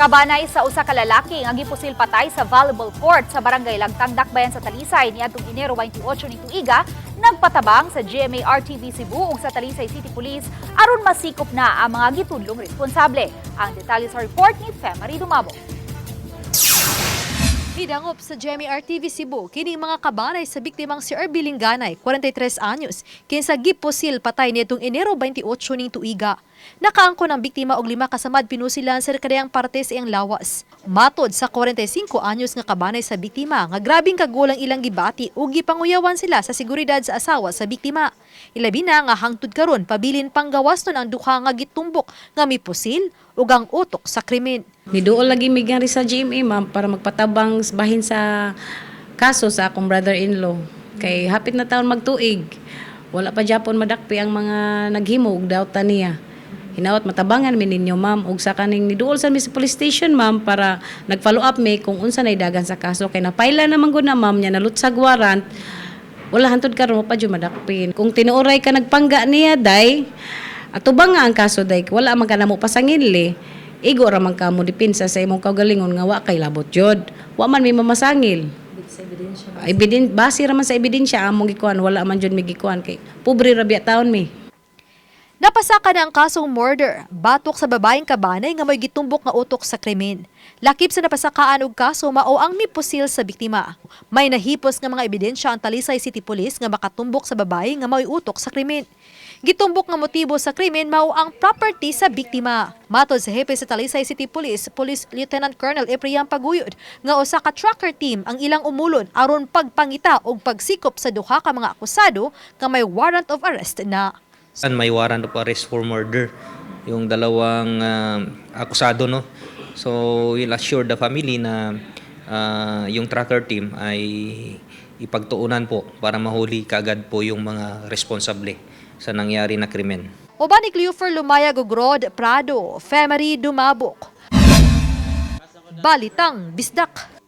Kabanay sa usa ka lalaki nga gipusil patay sa volleyball court sa barangay Lagtang Dakbayan sa Talisay niadtong Enero 28 ni tuiga nagpatabang sa GMA RTV Cebu ug sa Talisay City Police aron masikop na ang mga gitudlong responsable. Ang detalye sa report ni Femari Dumabo. Hidangop sa GMR TV Cebu, kining mga kabanay sa biktimang si Erby Linganay, 43 anyos, kinsa giposil patay nitong Enero 28 ning tuiga. Nakaangko ng biktima og lima kasamad pinusilan sa kadayang parte sa iyang lawas. Matod sa 45 anyos nga kabanay sa biktima, nga grabing kagulang ilang gibati ug gipanguyawan sila sa seguridad sa asawa sa biktima. Ilabi na nga hangtod karon pabilin panggawas nun ang duha nga gitumbok nga mipusil ug ang utok sa krimen. Niduol lagi mig nga rin sa GMA ma'am para magpatabang bahin sa kaso sa akong brother-in-law. Kay hapit na taon magtuig. Wala pa Japon madakpi ang mga naghimo og dautan niya. Hinawat matabangan mi ninyo ma'am ug sa kaning niduol sa mi sa police station ma'am para nag-follow up mi kung unsa nay dagan sa kaso kay napaila naman gud na ma'am nya nalutsag warrant. Wala hantod karon pa jud madakpin. Kung tinuoray ka nagpangga niya day, ato ba nga ang kaso day wala man ka na mo pasangili. Igo ra man ka mo dipinsa sa imong kaugalingon nga wa kay labot jud. Wa man mi mamasangil. Ebidensya. base ra man sa ebidensya among gikuan wala man jud mi gikuan kay pobre ra biya taon mi. Napasaka na ang kasong murder, batok sa babaeng kabanay nga may gitumbok nga utok sa krimen. Lakip sa napasakaan og kaso mao ang mipusil sa biktima. May nahipos nga mga ebidensya ang Talisay City Police nga makatumbok sa babae nga may utok sa krimen. Gitumbok nga motibo sa krimen mao ang property sa biktima. Matod sa hepe sa Talisay City Police, Police Lieutenant Colonel Eprian Paguyod, nga usa ka tracker team ang ilang umulon aron pagpangita og pagsikop sa duha ka mga akusado nga may warrant of arrest na. San may warrant of arrest for murder yung dalawang ah, akusado no. So we'll assure the family na ah, yung tracker team ay ipagtuunan po para mahuli kaagad po yung mga responsable sa nangyari na krimen. Uban ni Cleofer Lumaya Gogrod Prado, Femery Dumabok. Balitang Bisdak.